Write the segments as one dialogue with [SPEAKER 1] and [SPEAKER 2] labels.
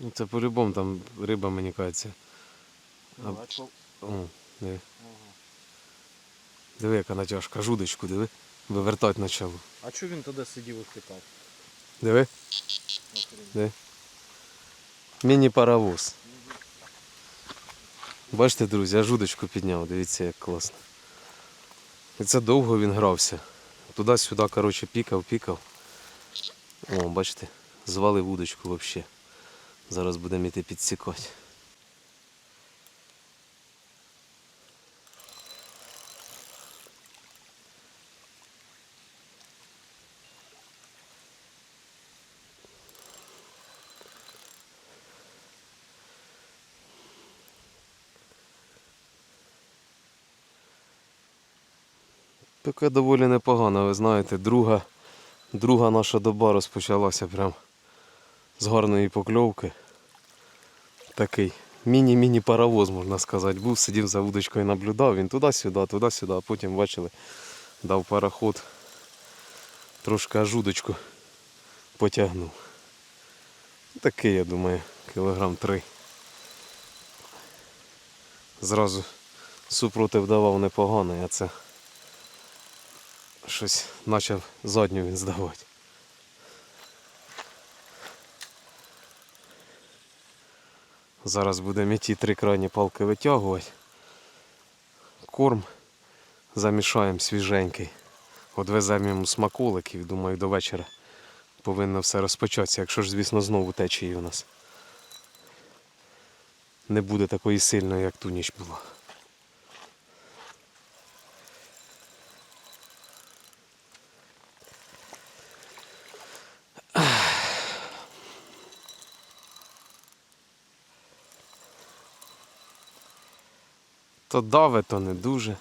[SPEAKER 1] Ну, Це по-любому там риба, мені кажеться.
[SPEAKER 2] А?
[SPEAKER 1] О, диви. Диви, яка натяжка, жудочку, диви. Вивертать почало.
[SPEAKER 2] А чого він тоді сидів і хитав?
[SPEAKER 1] Диви, диви. Міні-паровоз. Бачите, друзі, я жудочку підняв, дивіться, як класно. І це довго він грався. Туди-сюди, коротше, пікав, пікав. О, бачите, звалив вудочку взагалі. Зараз будемо йти підсікати. Таке доволі непогано, ви знаєте, друга, друга наша доба розпочалася прям з гарної покльовки. Такий міні-міні паровоз, можна сказати, був, сидів за вудочкою наблюдав, він туди-сюди, туди-сюди, а потім бачили, дав пароход, трошки аж удочку потягнув. Такий, я думаю, кілограм три. Зразу супротив давав непоганий, а це щось почав задню він здавати. Зараз будемо ті три крайні палки витягувати. Корм замішаємо свіженький. Одвеземо йому смаколиків, думаю, до вечора повинно все розпочатися, якщо ж, звісно, знову течії у нас. Не буде такої сильної, як ту ніч була. То даве, то не дуже.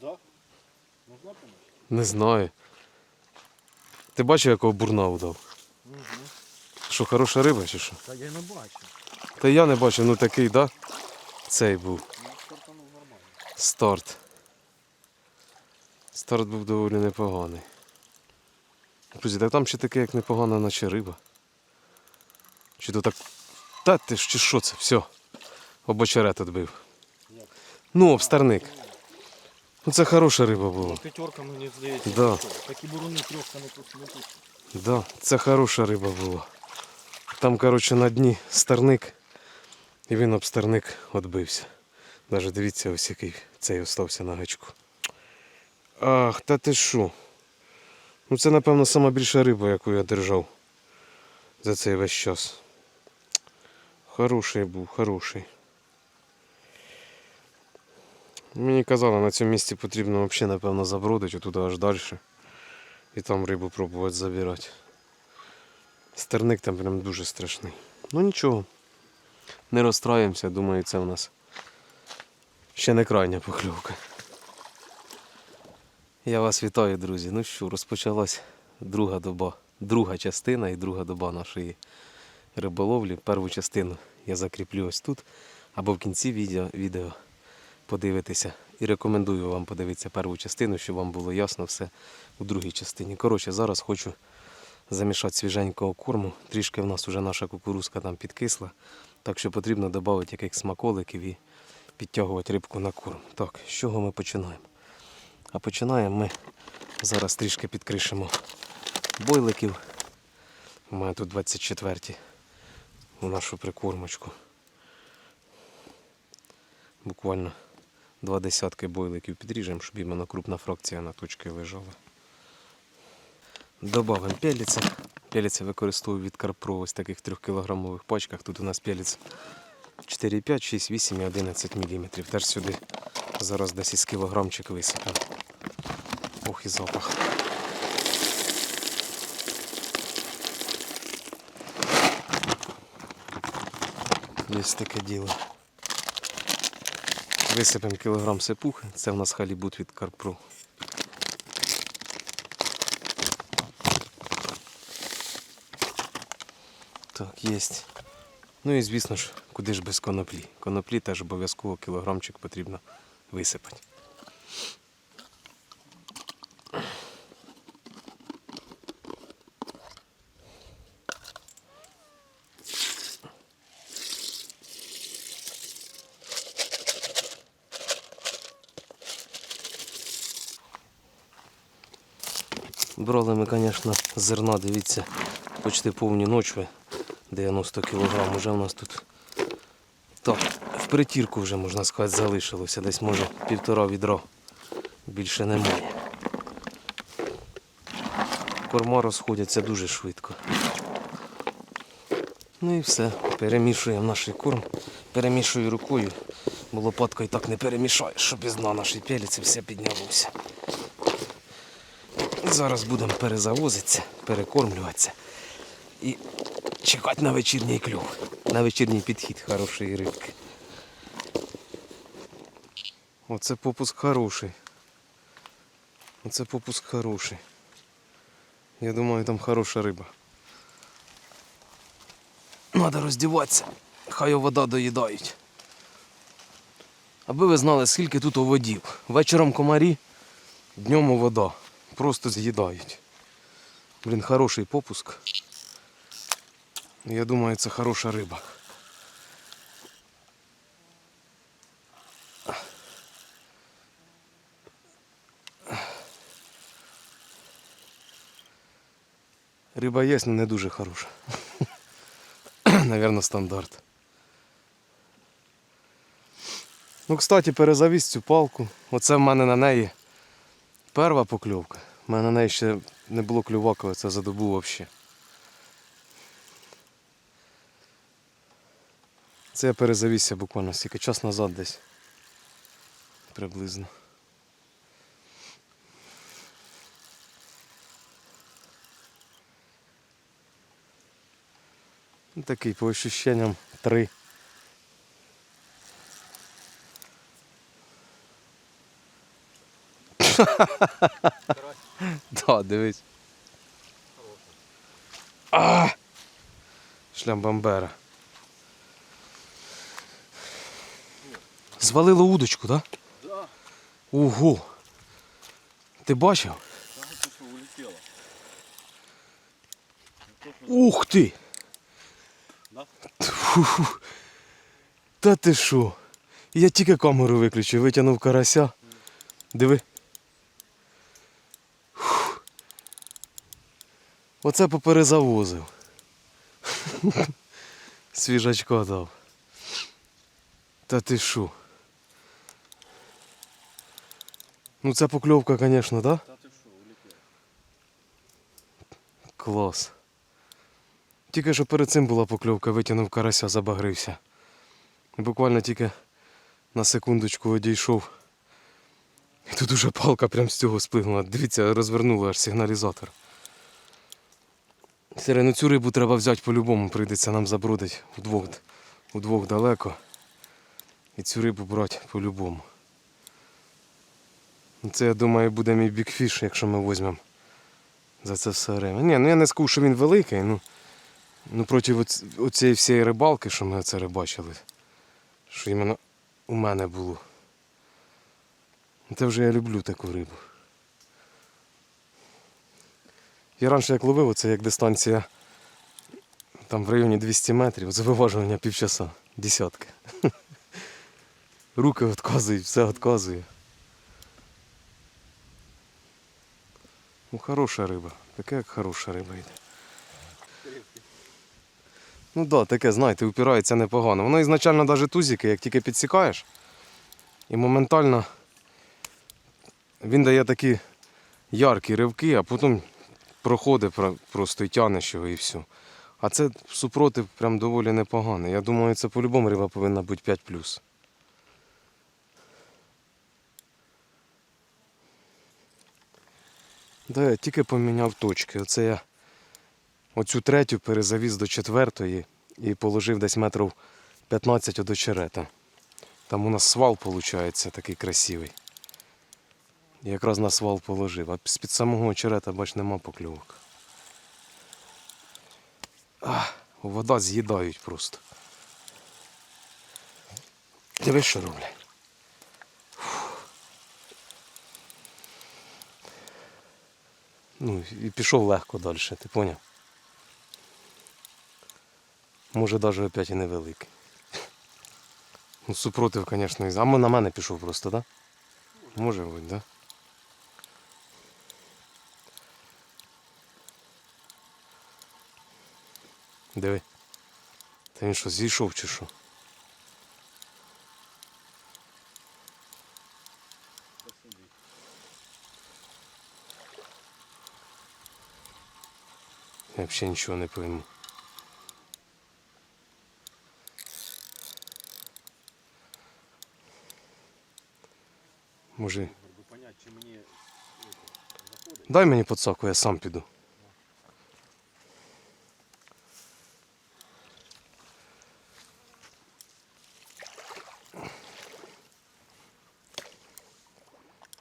[SPEAKER 2] Да? Можна помочь?
[SPEAKER 1] Не знаю. Ти бачив, якого бурна удав?
[SPEAKER 2] Угу.
[SPEAKER 1] Що, хороша риба чи що?
[SPEAKER 2] Та я не бачу.
[SPEAKER 1] Та я не бачив, ну такий, да? Цей був.
[SPEAKER 2] Ну.
[SPEAKER 1] Старт. Старт був доволі непоганий. Друзі, так там ще таке, як непогана, наче риба. Чи то так. Та ти ж чи що це? Все. Обочерет відбив. Ну, обстерник. Ну це хороша риба була.
[SPEAKER 2] П'ятерка мені здається.
[SPEAKER 1] Да.
[SPEAKER 2] Такі буруни трьохка не тут не тут.
[SPEAKER 1] Да, це хороша риба була. Там, коротше, на дні старник, і він об старник відбився. Даже дивіться, ось який цей остався на гачку. Ах, та ти що? Ну це, напевно, сама більша риба, яку я держав за цей весь час. Хороший був, хороший. Мені казали, на цьому місці потрібно взагалі, напевно, забродити туди аж далі. І там рибу пробувати забирати. Стерник там прям дуже страшний. Ну нічого. Не розстраємося, думаю, це у нас ще не крайня покльовка. Я вас вітаю, друзі. Ну що, розпочалась друга доба, друга частина і друга доба нашої риболовлі. Першу частину я закріплю ось тут або в кінці відео, відео подивитися. І рекомендую вам подивитися першу частину, щоб вам було ясно все у другій частині. Коротше, зараз хочу замішати свіженького корму. Трішки в нас вже наша кукурузка там підкисла, так що потрібно додати якихось смаколиків і підтягувати рибку на корм. Так, з чого ми починаємо? А починаємо ми зараз трішки підкришимо бойликів. У мене тут 24 у нашу прикормочку. Буквально два десятки бойликів підріжемо, щоб іменно крупна фракція на точці лежала. Добавимо пеліця. Пеліця використовую від Карпро ось таких 3 кілограмових пачках. Тут у нас пеліць 4, 5, 6, 8 і 11 мм. Теж сюди зараз десь із кілограмчик висипемо. Ох і запах. Є таке діло. Висипемо кілограм сипухи. Це в нас халібут від Карпро. Так, є. Ну і звісно ж, куди ж без коноплі. Коноплі теж обов'язково кілограмчик потрібно висипати. Брали ми, звісно, зерна, дивіться, почти повні ночви, 90 кг. Уже в нас тут так, в притірку вже, можна сказати, залишилося. Десь може півтора відра. Більше немає. Корма розходяться дуже швидко. Ну і все. Перемішуємо наш корм. Перемішую рукою, бо лопаткою так не перемішаєш, щоб із дна нашої пеліці все піднялося. Зараз будемо перезавозитися, перекормлюватися і чекати на вечірній клюв. На вечірній підхід хорошої рибки. Оце попуск хороший. Оце попуск хороший. Я думаю, там хороша риба. Надо роздіватися. Хай вода доїдають. Аби ви знали, скільки тут оводів. Вечором комарі, днем вода. Просто з'їдають. Блін, хороший попуск. Я думаю, це хороша риба. Риба є, але не дуже хороша. Навірно, стандарт. Ну, кстати, перезавіз цю палку. Оце в мене на неї перша покльовка. У мене на неї ще не було клювака, це за добу взагалі. Це я перезавісся буквально стільки час назад десь. Приблизно. Ну, Такий по ощущенням три. Да, дивись. А! Шлям бамбера. Звалило удочку, так? Да?
[SPEAKER 2] Да.
[SPEAKER 1] Ого! Ти бачив? Ух ти! Фу. Та ти що? Я тільки камеру виключив, витягнув карася. Диви. Оце поперезавозив. Свіжачка дав. Та ти що? Ну це покльовка, звісно, так? Да?
[SPEAKER 2] Что, улетело.
[SPEAKER 1] Клас. Тільки що перед цим була покльовка, витягнув карася, забагрився. Буквально тільки на секундочку одійшов. І тут уже палка прям з цього сплигнула. Дивіться, розвернула аж сигналізатор. Сире, ну цю рибу треба взяти по-любому, прийдеться нам забродить вдвох, вдвох далеко. І цю рибу брати по-любому. Ну, Це, я думаю, буде мій бікфіш, якщо ми візьмемо за це все время. Ні, ну я не скажу, що він великий, ну, ну проти оц- оцієї всієї рибалки, що ми це рибачили, що іменно у мене було. Це вже я люблю таку рибу. Я раніше як ловив, це як дистанція там в районі 200 метрів, за виважування півчаса, десятки. Руки відказують, все відказує. Ну, хороша риба. Таке як хороша риба йде. Ну так, да, таке, знаєте, упирається непогано. Воно ізначально навіть тузики, як тільки підсікаєш, і моментально він дає такі яркі ривки, а потім проходить просто і тянеш його і все. А це супротив прям доволі непоганий. Я думаю, це по-любому риба повинна бути 5 Да, я тільки поміняв точки. Оце я оцю третю перезавіз до четвертої і положив десь метрів 15 до черета. Там у нас свал виходить такий красивий. І якраз на свал положив. А з-під самого очерета, бач, нема покльовок. А, вода з'їдають просто. Дивись, що роблять. Ну, і пішов легко далі, ти поняв? Може навіть опять і невеликий. Ну, супротив, звісно, а на мене пішов просто, так? Да? Може бути, так? Да? Диви. Та він що, зійшов чи що? Я взагалі нічого не пойму. Може,
[SPEAKER 2] заходить.
[SPEAKER 1] дай мені подсаку, я сам піду.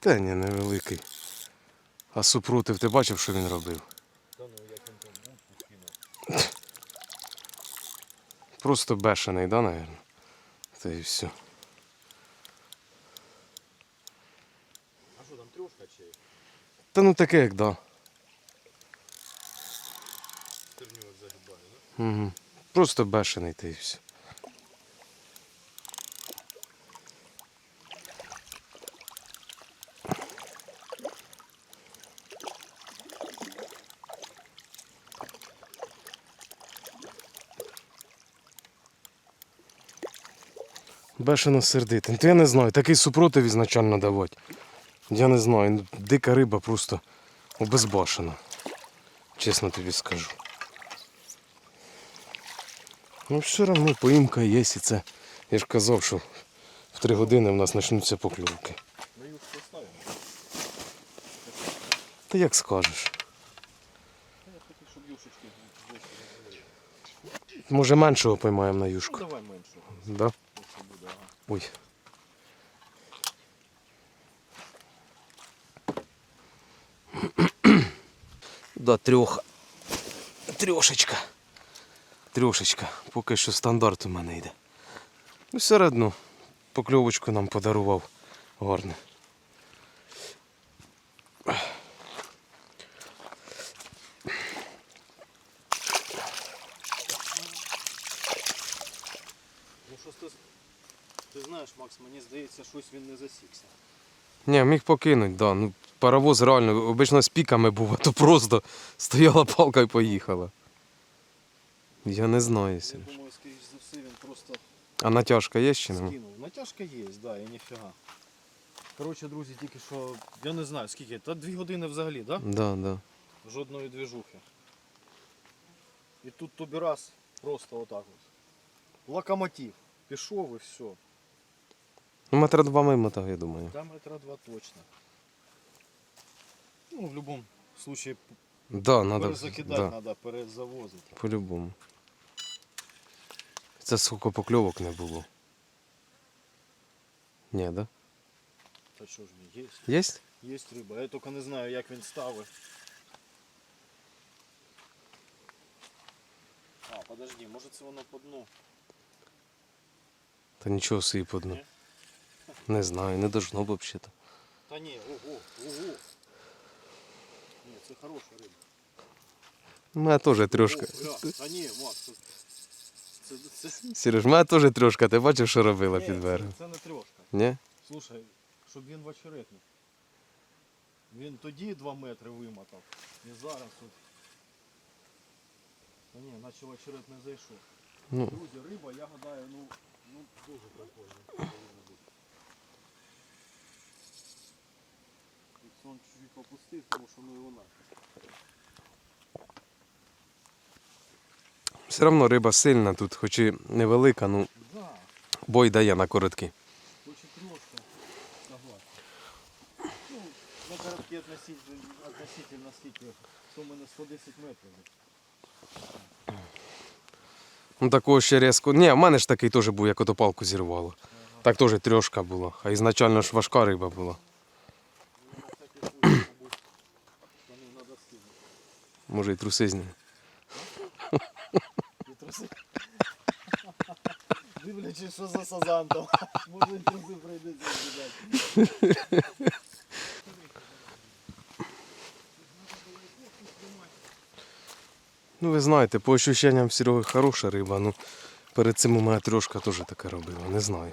[SPEAKER 1] Та ні, невеликий. А супротив, ти бачив, що він робив?
[SPEAKER 2] Та ну як він там бунту кинув.
[SPEAKER 1] Просто бешений, да, наверное? Та і все.
[SPEAKER 2] А що там трьошка чи
[SPEAKER 1] Та ну таке, як да.
[SPEAKER 2] терню загибає, да?
[SPEAKER 1] Угу. Просто бешений та і все. Бешено сердитим. Та я не знаю, такий супротив ізначально давати. Я не знаю, ну, дика риба просто обезбашена. Чесно тобі скажу. Ну, все одно поїмка є, і це. Я ж казав, що в три години в нас почнуться
[SPEAKER 2] поставимо.
[SPEAKER 1] Та як скажеш. Може меншого поймаємо на
[SPEAKER 2] Ну
[SPEAKER 1] юшку.
[SPEAKER 2] давай меншого.
[SPEAKER 1] Да? Ой. Да, трьох. Трьошечка. Трьошечка. Поки що стандарт у мене йде. Ну, все одно. Покльовочку нам подарував. Гарне.
[SPEAKER 2] Ну щось ти, ти знаєш, Макс, мені здається, щось він не засікся.
[SPEAKER 1] Ні, міг покинуть, да. Ну, паровоз реально, обично з піками був, а то просто стояла палка і поїхала. Я не знаю.
[SPEAKER 2] Я
[SPEAKER 1] Сереж.
[SPEAKER 2] думаю, скоріш за все, він просто
[SPEAKER 1] А натяжка є ще нема?
[SPEAKER 2] скинув. Натяжка є, да, і ніфіга. Коротше, друзі, тільки що, я не знаю, скільки, та дві години взагалі, да?
[SPEAKER 1] Да, да.
[SPEAKER 2] Жодної двіжухи. І тут тобі раз, просто отак от. Локомотив. Пішов і все.
[SPEAKER 1] Ну, метра два мимо я думаю.
[SPEAKER 2] Там метра два точно. Ну, в будь-якому случае
[SPEAKER 1] Да, надо.
[SPEAKER 2] перезакидати
[SPEAKER 1] Да,
[SPEAKER 2] треба, перезавозити.
[SPEAKER 1] по-любому. Це скільки покльовок не було. Ні, да?
[SPEAKER 2] Та що ж він, є?
[SPEAKER 1] Єсть?
[SPEAKER 2] Є риба. Я тільки не знаю, як він ставить. А, подожди, може це воно по дну.
[SPEAKER 1] Та нічого собі по дну.
[SPEAKER 2] Ні?
[SPEAKER 1] Не знаю, не должно взагалі.
[SPEAKER 2] Та ні, ого, ого. Ні, це хороша риба.
[SPEAKER 1] У мене теж трошка.
[SPEAKER 2] О, Та ні, Макс, це, це, це,
[SPEAKER 1] Сереж, у мене теж трошка, ти бачив, що робила
[SPEAKER 2] ні,
[SPEAKER 1] під
[SPEAKER 2] це,
[SPEAKER 1] берегом?
[SPEAKER 2] це не трьошка.
[SPEAKER 1] Ні?
[SPEAKER 2] Слушай, щоб він в очеретник. Він тоді 2 метри вимотав. І зараз от. Та ні, наче в очерет не зайшов.
[SPEAKER 1] Ну,
[SPEAKER 2] Друзі, риба, я гадаю, ну, ну дуже прикольно. повинна бути. Тут попустив, тому що ну його нафіг.
[SPEAKER 1] все одно риба сильна тут, хоч і невелика, ну
[SPEAKER 2] Да,
[SPEAKER 1] бой дає на короткі.
[SPEAKER 2] хоч і трошки. Согласен. Ну, на коротке относительно, скільки? В мене 110 метрів.
[SPEAKER 1] Ну такого ще різко. Ні, в мене ж такий теж був, як ото палку зірвало. Так теж трьошка була. А ізначально ж важка риба була.
[SPEAKER 2] Ну, на всякий случай, мабуть, штани надо скинути.
[SPEAKER 1] Може і труси з ним.
[SPEAKER 2] І труси. Дивлячись, що за сазан там. Може і труси прийдеться.
[SPEAKER 1] Ну ви знаєте, по ощущенням Сереги хороша риба, ну перед цим у мене трошка теж таке робила, не знаю.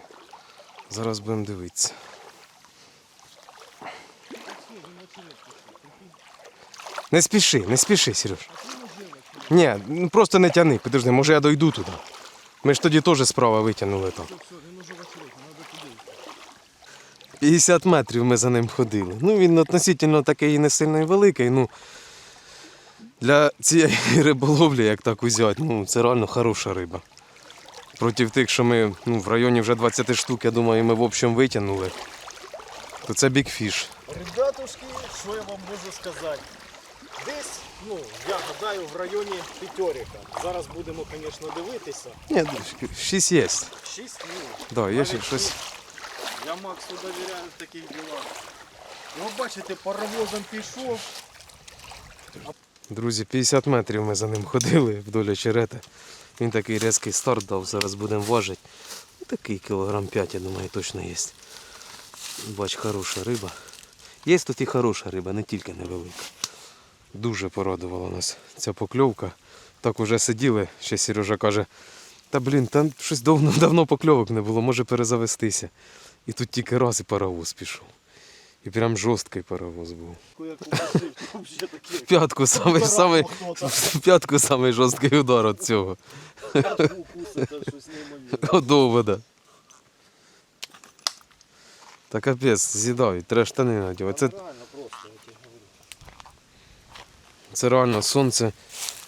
[SPEAKER 1] Зараз будемо дивитися. Не спіши, не спіши, Сереж. Ні, ну просто не тяни, підожди, може я дойду туди. Ми ж тоді теж справа витягнули там.
[SPEAKER 2] Все, він уже вечорить, треба туди.
[SPEAKER 1] 50 метрів ми за ним ходили. Ну він относительно такий не сильно великий. Ну, для цієї риболовлі, як так узяти, ну це реально хороша риба. Проти тих, що ми ну, в районі вже 20 штук, я думаю, ми в общем витягнули, то це бікфіш.
[SPEAKER 2] Ребятушки, що я вам можу сказати? Десь, ну, я гадаю, в районі п'ятерика. Зараз будемо, звісно, дивитися.
[SPEAKER 1] Ні, 6 є.
[SPEAKER 2] Шість ну,
[SPEAKER 1] Да, є ще щось.
[SPEAKER 2] шість. Я Максу довіряю в таких ділах. Ну, бачите, паровозом пішов.
[SPEAKER 1] Друзі, 50 метрів ми за ним ходили вдоль очерети. Він такий різкий старт дав, зараз будемо важити. Ну, Такий кілограм 5, я думаю, точно є. Бач, хороша риба. Є тут і хороша риба, не тільки невелика. Дуже порадувала нас ця покльовка. Так уже сиділи, ще Сережа каже, та блін, там щось давно, давно покльовок не було, може перезавестися. І тут тільки раз і паровоз пішов. І прям жорсткий паровоз був.
[SPEAKER 2] Таке.
[SPEAKER 1] П'ятку самий, самий, п'ятку самий жорсткий удар від цього. Одовода. Та капець, з'їдають, треба штани надівати. Це,
[SPEAKER 2] Реально просто, я тебе говорю.
[SPEAKER 1] Це реально сонце.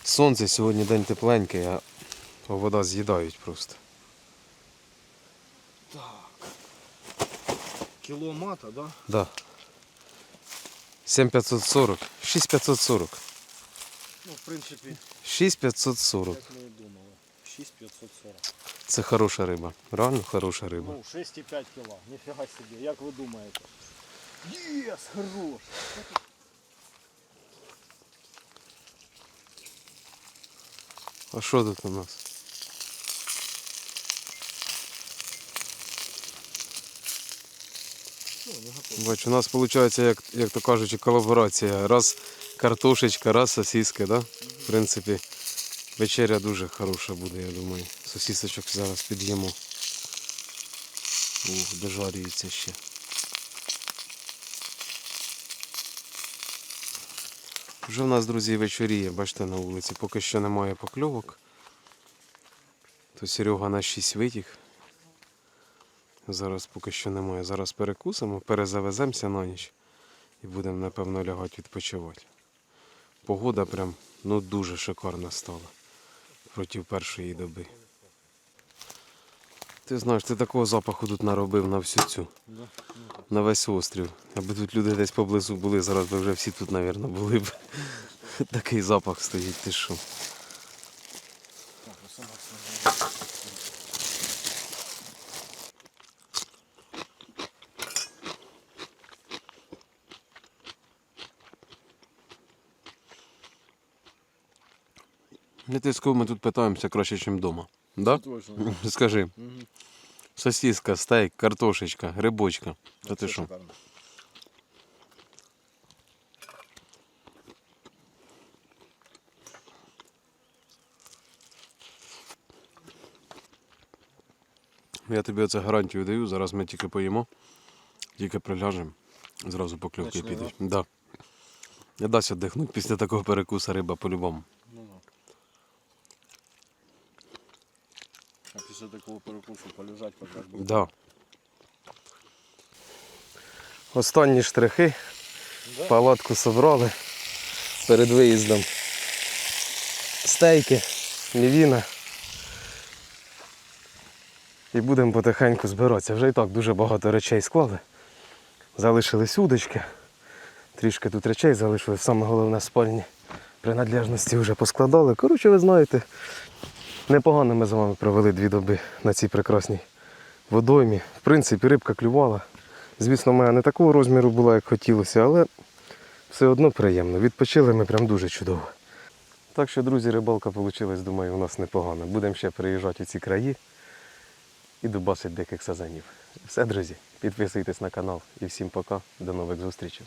[SPEAKER 1] Сонце сьогодні день тепленький, а вода з'їдають просто. Так.
[SPEAKER 2] Кіло мата, да?
[SPEAKER 1] Да. 7540. 6540.
[SPEAKER 2] Ну, в принципі,
[SPEAKER 1] 6540.
[SPEAKER 2] як ми і думали. 6540.
[SPEAKER 1] Це хороша риба. Реально хороша риба.
[SPEAKER 2] Ну, 6,5 кіла. Ніфіга собі, як ви думаєте? Єс, хорош!
[SPEAKER 1] А що тут у нас? Бач, у нас виходить, як, як то кажучи, колаборація. Раз картошечка, раз сосиски, да? В принципі, вечеря дуже хороша буде, я думаю. Сосисочок зараз під'їмо. Дожарюється ще. Вже в нас, друзі, вечоріє, бачите, на вулиці. Поки що немає покльовок. То Серега на 6 витяг. Зараз поки що немає. Зараз перекусимо, перезавеземося на ніч і будемо, напевно, лягати відпочивати. Погода прям ну, дуже шикарна стала проти першої доби. Ти знаєш, ти такого запаху тут наробив на всю цю, на весь острів. Аби тут люди десь поблизу були, зараз би вже всі тут, мабуть, були б. Такий запах стоїть, ти що.
[SPEAKER 2] Так, ось Макс нажимає.
[SPEAKER 1] Не ти з кого ми тут питаємося краще, ніж вдома. Да?
[SPEAKER 2] Точно.
[SPEAKER 1] Скажи,
[SPEAKER 2] Мгм.
[SPEAKER 1] сосиска, стейк, картошечка, грибочка. Та ти що? Я тобі оце гарантію даю, зараз ми тільки поїмо, тільки приляжемо, зразу покльовки підуть. Да. Не дасть віддихнути після такого перекуса риба по-любому.
[SPEAKER 2] Ну, да. А після такого поки буде.
[SPEAKER 1] Да. Останні штрихи.
[SPEAKER 2] Да?
[SPEAKER 1] Палатку собрали перед виїздом. Стейки, мівіна. І будемо потихеньку збиратися. Вже і так дуже багато речей склали. Залишились удочки. Трішки тут речей залишилось, саме головне спальні принадлежності вже поскладали. Коротше, ви знаєте, непогано ми з вами провели дві доби на цій прекрасній водоймі. В принципі, рибка клювала. Звісно, моя не такого розміру була, як хотілося, але все одно приємно. Відпочили ми прям дуже чудово. Так що, друзі, рибалка вийшла, думаю, у нас непогано. Будемо ще приїжджати у ці краї і дубасити диких сазанів. Все, друзі, підписуйтесь на канал і всім пока. До нових зустрічей.